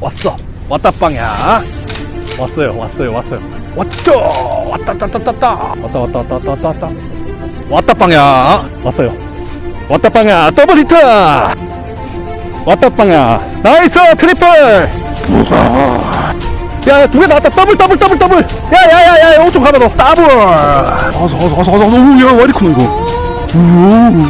왔어 왔다 빵야 왔어요 왔어요 왔어요 왔죠 왔다 왔다 왔다 왔다 왔다 왔다 왔다 왔다 왔다 왔다 빵야 왔어요 왔다 빵야 더블 히트 왔다 빵야 나이스 트리플 야, 두개 나왔다. 더블, 더블, 더블, 더블. 야, 야, 야, 야, 5점 가봐, 너. 더블. 어서, 어서, 어서, 어서, 어서. 우, 야, 와리 크네, 이거. 우.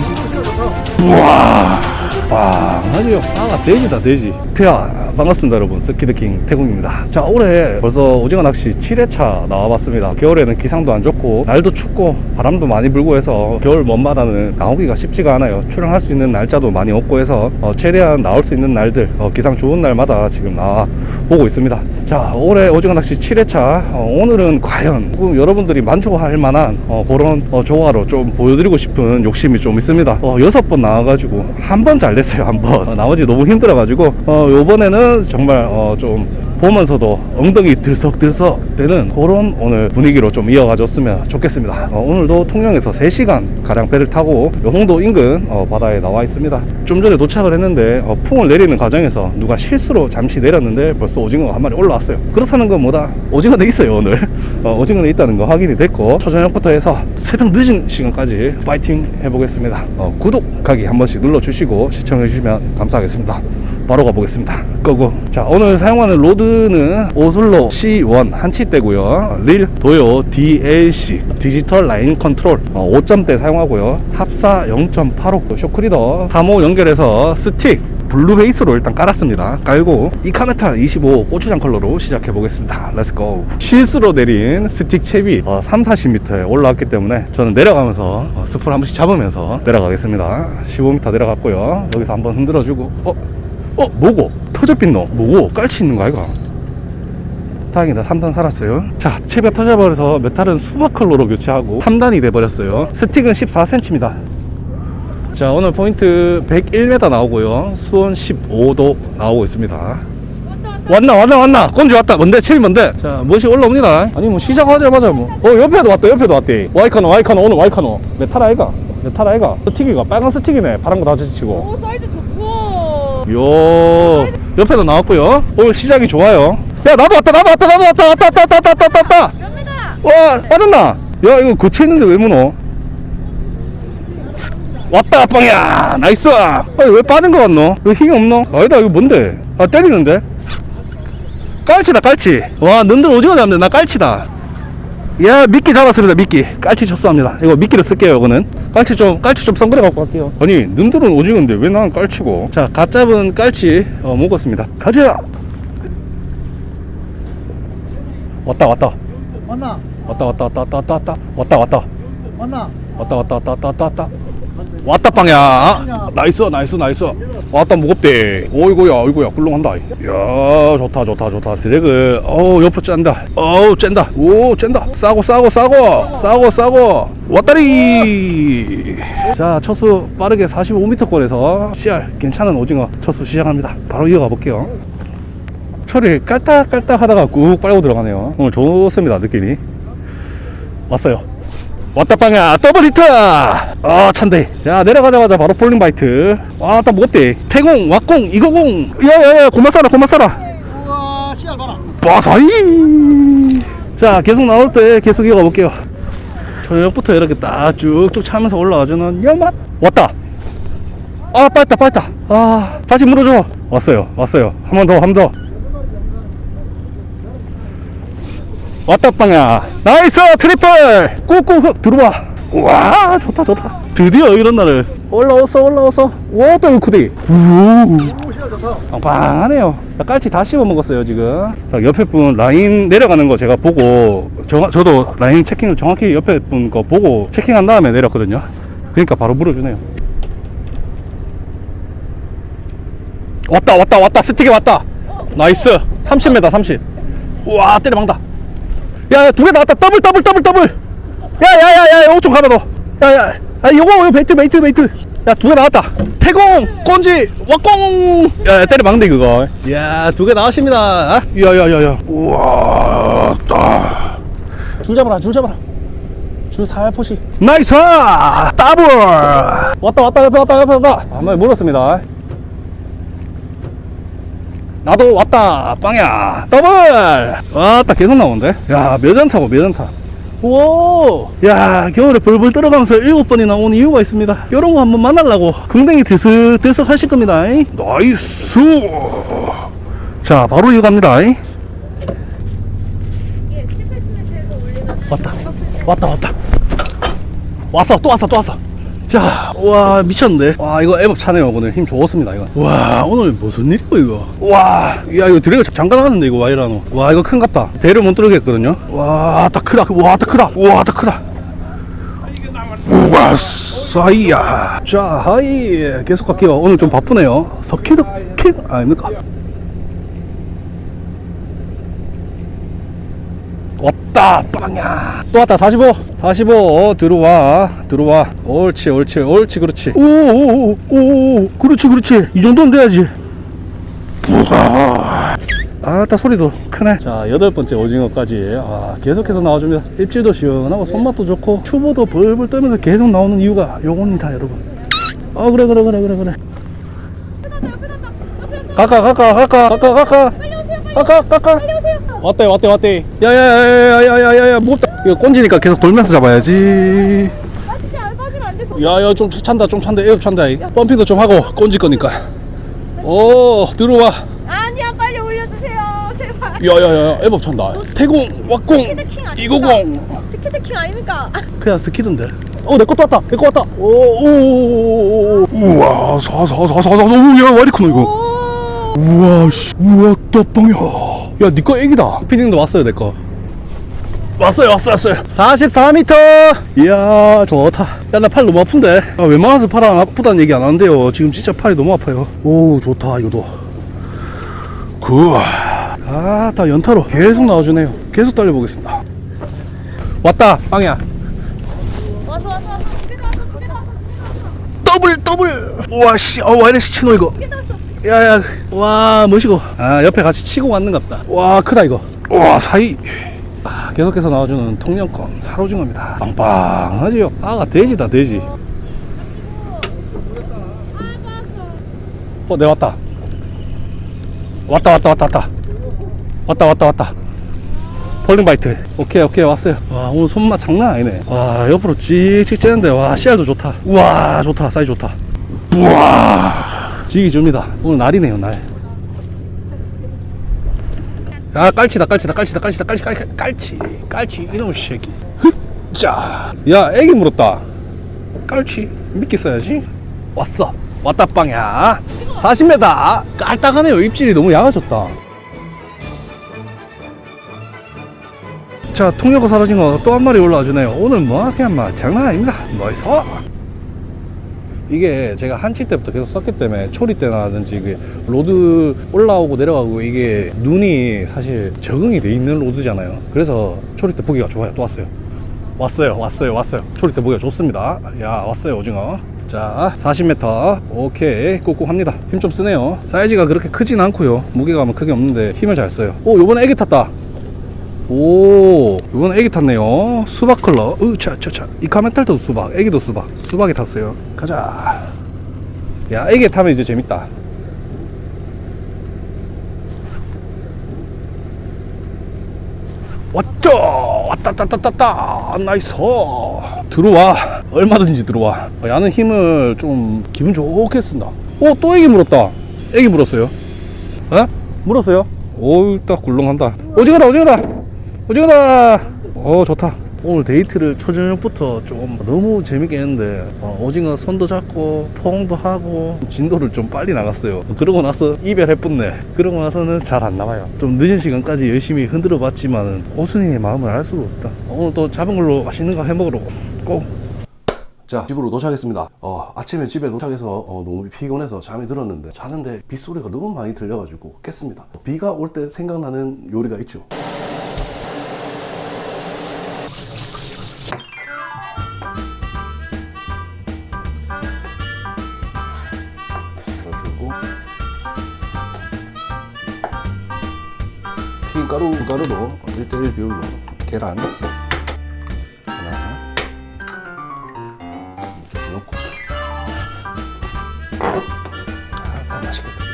우와. 빵하지요. 빵아, 돼지다, 돼지. 태야, 반갑습니다, 여러분. 스키드킹 태국입니다. 자, 올해 벌써 오징어 낚시 7회차 나와봤습니다. 겨울에는 기상도 안 좋고, 날도 춥고, 바람도 많이 불고 해서, 겨울 먼바다는 나오기가 쉽지가 않아요. 출항할 수 있는 날짜도 많이 없고 해서, 어, 최대한 나올 수 있는 날들, 어, 기상 좋은 날마다 지금 나와 보고 있습니다. 자, 올해 오징어 낚시 7회차. 어, 오늘은 과연 여러분들이 만족할 만한 어, 그런 어, 조화로 좀 보여드리고 싶은 욕심이 좀 있습니다. 어, 여섯 번 나와가지고 한 번 잘 됐어요, 한 번. 어, 나머지 너무 힘들어가지고 어, 요번에는 정말 어, 좀 보면서도 엉덩이 들썩들썩 되는 그런 오늘 분위기로 좀 이어가줬으면 좋겠습니다. 어, 오늘도 통영에서 3시간 가량 배를 타고 요 홍도 인근 어, 바다에 나와 있습니다. 좀 전에 도착을 했는데 어, 풍을 내리는 과정에서 누가 실수로 잠시 내렸는데 벌써 오징어가 한 마리 올라왔어요. 그렇다는 건 뭐다? 오징어는 있어요 오늘. 어, 오징어는 있다는 거 확인이 됐고 초저녁부터 해서 새벽 늦은 시간까지 파이팅 해보겠습니다. 어, 구독하기 한 번씩 눌러주시고 시청해주시면 감사하겠습니다. 바로 가보겠습니다. 고고. 자, 오늘 사용하는 로드 는 오슬로 C1 한치대고요. 릴 도요 DLC 디지털 라인 컨트롤 어, 5점대 사용하고요. 합사 0.85 쇼크리더 3호 연결해서 스틱 블루 베이스로 일단 깔았습니다. 깔고 이카메탈 25 고추장 컬러로 시작해 보겠습니다. 렛츠고. 실수로 내린 스틱 챕이 어, 3, 40m에 올라왔기 때문에 저는 내려가면서 어, 스프를 한 번씩 잡으면서 내려가겠습니다. 15m 내려갔고요. 여기서 한번 흔들어 주고 어? 어? 뭐고? 터져빛 너. 뭐고? 깔치 있는 거 아이가? 다행이다. 3단 살았어요. 자 칩에 터져버려서 메탈은 수박 컬러로 교체하고 3단이 돼버렸어요. 스틱은 14cm입니다. 자 오늘 포인트 101m 나오고요. 수온 15도 나오고 있습니다. 왔나 왔나 왔나? 건지 왔다. 뭔데? 제일 뭔데? 자 무엇이 올라옵니다. 아니 뭐 시작하자마자 뭐어 옆에도 왔다 옆에도 왔대. 와이카노 와이카노 오늘 와이카노. 메탈 아이가? 메탈 아이가? 스틱이가 빨간 스틱이네. 파란 거 다 지치고. 오 사이즈 좋고 요 옆에도 나왔고요. 오늘 시작이 좋아요. 야 나도 왔다 나도 왔다 나도 왔다 왔다 왔다 왔다 왔다 왔다 왔다. 와 빠졌나? 야 이거 거치했는데 왜 무너? 왔다 빵이야. 나이스. 아니 왜 빠진 거 같노? 왜 힘이 없노? 아니다 이거 뭔데? 아 때리는데? 깔치다 깔치. 와 너들 오징어 잡는데 나 깔치다 야 미끼 잡았습니다 미끼. 깔치 쳤습니다. 이거 미끼를 쓸게요 이거는. 깔치 좀 깔치 좀 썬그려 갖고 갈게요. 아니 눈들은 오징어인데 왜 나는 깔치고? 자 갓 잡은 깔치 어, 먹었습니다. 가자! 왔다 왔다. 왔나? 왔다 왔다 왔다 왔다 왔다 왔다 왔다. 왔다? 왔다 왔다 왔다 왔다 왔다 왔다 빵야. 나이스 나이스 나이스. 왔다 무겁대. 오이고야 오이고야. 꿀렁한다. 이야 좋다 좋다 좋다. 드래그. 어우 옆으로 짠다. 어우 짠다. 오 짠다. 싸고 싸고 싸고. 싸고 싸고. 왔다리. 자 첫수 빠르게 45m권에서 CR 괜찮은 오징어 첫수 시작합니다. 바로 이어가 볼게요. 철이 깔딱깔딱 하다가 꾹 빨고 들어가네요. 오늘 좋습니다 느낌이. 왔어요 왔다 빵야. 더블 히트! 아 찬데. 야 내려가자마자 바로 폴링 바이트. 와딱 무겁대. 태공 왁공 이거공. 야야야 고마 싸라 고마 싸라 우와 씨알 봐라. 빠사이! 자 계속 나올 때 계속 이어가 볼게요. 저녁부터 이렇게 딱 쭉쭉 차면서 올라와주는 여맛. 왔다. 아 빠졌다 빠졌다. 아 다시 물어줘. 왔어요 왔어요. 한 번 더 한 번더 왔다 빵야. 나이스 트리플! 꾹꾹 흑 들어와. 와 좋다 좋다. 드디어 이런 날을. 올라왔어 올라왔어. 와또 이거 크디. 오 씨알 좋다 빵빵하네요. 깔치 다 씹어 먹었어요 지금. 딱 옆에 분 라인 내려가는 거 제가 보고 저, 저도 라인 체킹을 정확히 옆에 분 거 보고 체킹한 다음에 내렸거든요. 그러니까 바로 물어주네요. 왔다 왔다 왔다. 스틱에 왔다. 나이스. 30m 30 우와 때려 박다 야야 두 개 나왔다. 더블 더블 더블 더블. 야 야 야 야 요거 좀 가봐 너 야 야 아 요거 요거 베이트 베이트 베이트. 야 두 개 나왔다. 태공 꼰지 왁공. 야 때려 막네 그거. 야 두 개 나왔습니다. 야야 야 야. 우와 줄 잡아라 줄 잡아라. 줄 살포시. 나이스! 더블! 왔다 왔다 옆에 왔다 옆에 왔다. 한 마리 물었습니다 나도 왔다 빵야 더블 왔다 계속 나오는데 야 몇연타고 몇연타 오, 야, 겨울에 벌벌 떨어가면서 일곱 번이나 온 이유가 있습니다. 요런 거 한번 만나려고 궁뎅이 들썩들썩 하실 겁니다. 나이스! 자, 바로 이거 갑니다. 예, 7, 80m에서 올리면 왔다, 왔다, 왔다. 왔어, 또 왔어, 또 왔어. 자, 와, 미쳤는데. 와, 이거 애법 차네요, 오늘. 힘 좋았습니다, 이거. 와, 오늘 무슨 일이고, 이거. 와, 야, 이거 드래그 잠깐 나갔는데, 이거 와이라노. 와, 이거 큰 갑다. 대를 못 뚫겠거든요. 와, 딱 크다. 와, 딱 크다. 와, 딱 크다. 우와, 싸이야. 자, 하이. 계속 갈게요. 오늘 좀 바쁘네요. 서키드 킹 아닙니까? 왔다 빵야 또 왔다 45 45 어, 들어와 들어와 옳지 옳지 옳지 그렇지 오오오오 그렇지 그렇지 이 정도는 돼야지 아따 소리도 크네 자 여덟 번째 오징어까지 아, 계속해서 나와줍니다 입질도 시원하고 손맛도 좋고 추보도 벌벌 떨면서 계속 나오는 이유가 요겁니다 여러분 어 그래 그래 그래 그래 그래 가까 가까 가까 가까 가까 가까 가까 왔대 왔대 왔대 야야야야야야야야 무겁다 이거 꼰지니까 계속 돌면서 잡아야지 빠지지 안 빠지면 안 돼서 야야 좀 찬다 좀 찬다 에어 찬다 펌핑도 좀 하고 꼰지 거니까 오 들어와 아니야 빨리 올려주세요 제발 야야야 에버 찬다 태공 왁공 스키드킹 아닙니까? 스키드킹 아닙니까? 그냥 스키던데 어내 것도 왔다 내 거 왔다 오오오오 우와 사사사사사 오야 와리 크노 이거 오 우와 씨 우와 떡방이야 야 니 거 애기다. 피딩도 왔어요 내 거. 왔어요 왔어요 왔어요. 44m 이야 좋다. 야 나 팔 너무 아픈데. 아, 웬만해서 팔 안 아프다는 얘기 안 하는데요. 지금 진짜 팔이 너무 아파요. 오 좋다 이거도. 굿 아 다 연타로 계속 나와주네요. 계속 달려보겠습니다. 왔다 빵이야. 와서 와서 와서 두개 나왔어 두개 나왔어 더블 더블. 우와 씨어 와이레스 치노 이거 야야 와 멋이고 아 옆에 같이 치고 왔는갑다 와 크다 이거 와 사이 아, 계속해서 나와주는 통영권 사로징어입니다 빵빵하지요 아가 돼지다 돼지 어, 내 왔다. 왔다, 왔다, 왔다, 왔다. 왔다, 왔다, 왔다. 폴링 바이트. 오케이, 오케이, 왔어요. 와, 오늘 손맛 장난 아니네. 와, 옆으로 찍찍 찌는데, 와, 씨알도 좋다. 우와, 좋다, 사이 좋다. 우와. 지기 줍니다. 오늘 날이네요, 날. 아, 깔치다, 깔치다, 깔치다, 깔치다, 깔치, 깔치, 깔치, 깔치, 이놈의 새끼. 흑, 자. 야, 애기 물었다. 깔치 미끼 써야지 왔어 왔다 빵야 40m 깔딱하네요 입질이 너무 약아졌다 자 통역고 사라진 거 또 한 마리 올라와 주네요 오늘 뭐 그냥 막 장난 아닙니다 나이스 이게 제가 한치 때부터 계속 썼기 때문에 초리 때나든지 그 로드 올라오고 내려가고 이게 눈이 사실 적응이 돼 있는 로드잖아요. 그래서 초리 때 보기가 좋아요. 또 왔어요. 왔어요. 왔어요. 왔어요. 초리 때 보기가 좋습니다. 야 왔어요 오징어. 자 40m 오케이. 꾹꾹 합니다. 힘 좀 쓰네요. 사이즈가 그렇게 크진 않고요. 무게감은 크게 없는데 힘을 잘 써요. 오 요번에 애기 탔다 오 요번에 애기 탔네요. 수박 컬러. 으차차차 이 카멘탈도 수박 애기도 수박. 수박이 탔어요. 가자. 야 애기 타면 이제 재밌다. 왔죠? 왔다 왔다 왔다 나이스. 들어와. 얼마든지 들어와. 야는 힘을 좀 기분 좋게 쓴다. 오또 애기 물었다. 애기 물었어요? 에? 물었어요? 오우 딱 굴렁한다. 오징어다 오징어다 오징어다! 어 좋다. 오늘 데이트를 초저녁부터 좀 너무 재밌게 했는데 어, 오징어 손도 잡고 포옹도 하고 진도를 좀 빨리 나갔어요. 그러고 나서 이별해뿐네. 그러고 나서는 잘 안 나와요. 좀 늦은 시간까지 열심히 흔들어 봤지만 오순이의 마음을 알 수가 없다. 오늘 또 잡은 걸로 맛있는 거 해먹으러 고자 집으로 도착했습니다. 어, 아침에 집에 도착해서 어, 너무 피곤해서 잠이 들었는데 자는데 빗소리가 너무 많이 들려가지고 깼습니다. 비가 올 때 생각나는 요리가 있죠 밀가루로 1대1 비율로 계란 하나 이렇게 넣고. 아딱 맛있겠다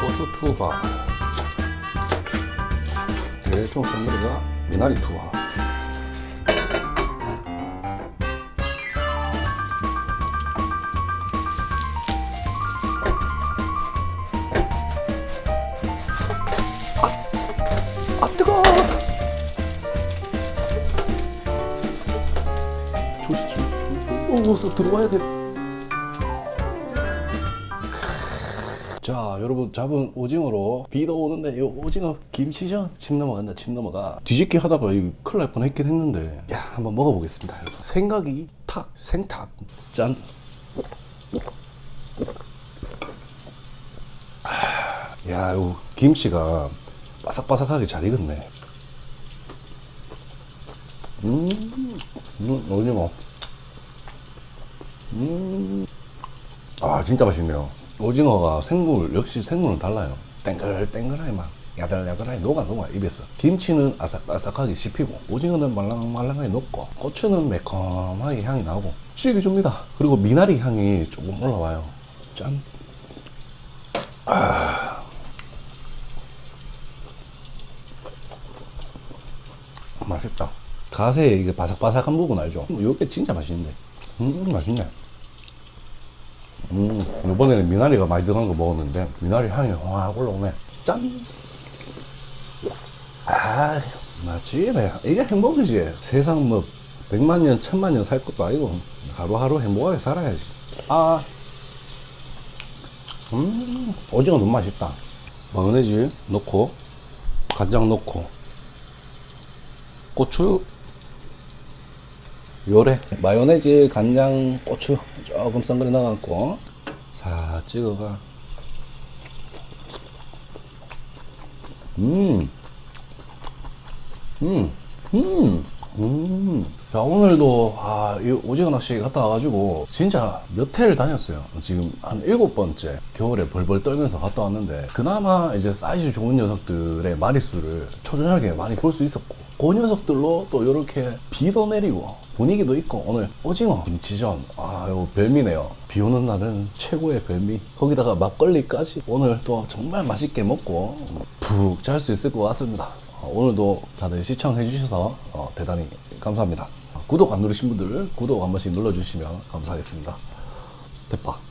고추 투하 대충 선물이가 미나리 투하 서 들어와야 돼. 자 여러분 잡은 오징어로 비도 오는데 이 오징어 김치전 침 넘어간다 침 넘어가. 뒤집기 하다가 이거 큰일 날 뻔했긴 했는데. 야 한번 먹어보겠습니다 여러분. 생각이 탁 생탁 짠. 아, 야, 요 김치가 바삭바삭하게 잘 익었네. 음, 음, 오징어. 음, 아, 진짜 맛있네요. 오징어가 생물, 역시 생물은 달라요. 땡글땡글하게 막 야들야들하게 녹아 녹아 입에서. 김치는 아삭아삭하게 씹히고, 오징어는 말랑말랑하게 녹고, 고추는 매콤하게 향이 나고, 질기 줍니다. 그리고 미나리 향이 조금 올라와요. 짠. 맛있다. 가세 이게 바삭바삭한 부분 알죠? 이게 진짜 맛있는데. 음, 맛있네. 음, 이번에는 미나리가 많이 들어간 거 먹었는데, 미나리 향이 확 올라오네. 짠! 아, 맛지네. 이게 행복이지. 세상 뭐, 백만 년, 천만 년 살 것도 아니고, 하루하루 행복하게 살아야지. 아, 음, 오징어 너무 맛있다. 마요네즈 넣고, 간장 넣고, 고추 요래 마요네즈 간장 고추 조금 썬거리 넣어갖고 사 찍어가 음. 음. 음. 음. 자, 오늘도, 아, 이 오징어 낚시 갔다 와가지고, 진짜 몇 회를 다녔어요. 지금 한 일곱 번째 겨울에 벌벌 떨면서 갔다 왔는데, 그나마 이제 사이즈 좋은 녀석들의 마리수를 초저녁에 많이 볼 수 있었고, 그 녀석들로 또 이렇게 비도 내리고, 분위기도 있고, 오늘 오징어 김치전, 아, 요 별미네요. 비 오는 날은 최고의 별미. 거기다가 막걸리까지 오늘 또 정말 맛있게 먹고, 푹 잘 수 있을 것 같습니다. 어, 오늘도 다들 시청해 주셔서 어, 대단히 감사합니다. 구독 안 누르신 분들 구독 한 번씩 눌러주시면 감사하겠습니다. 대파.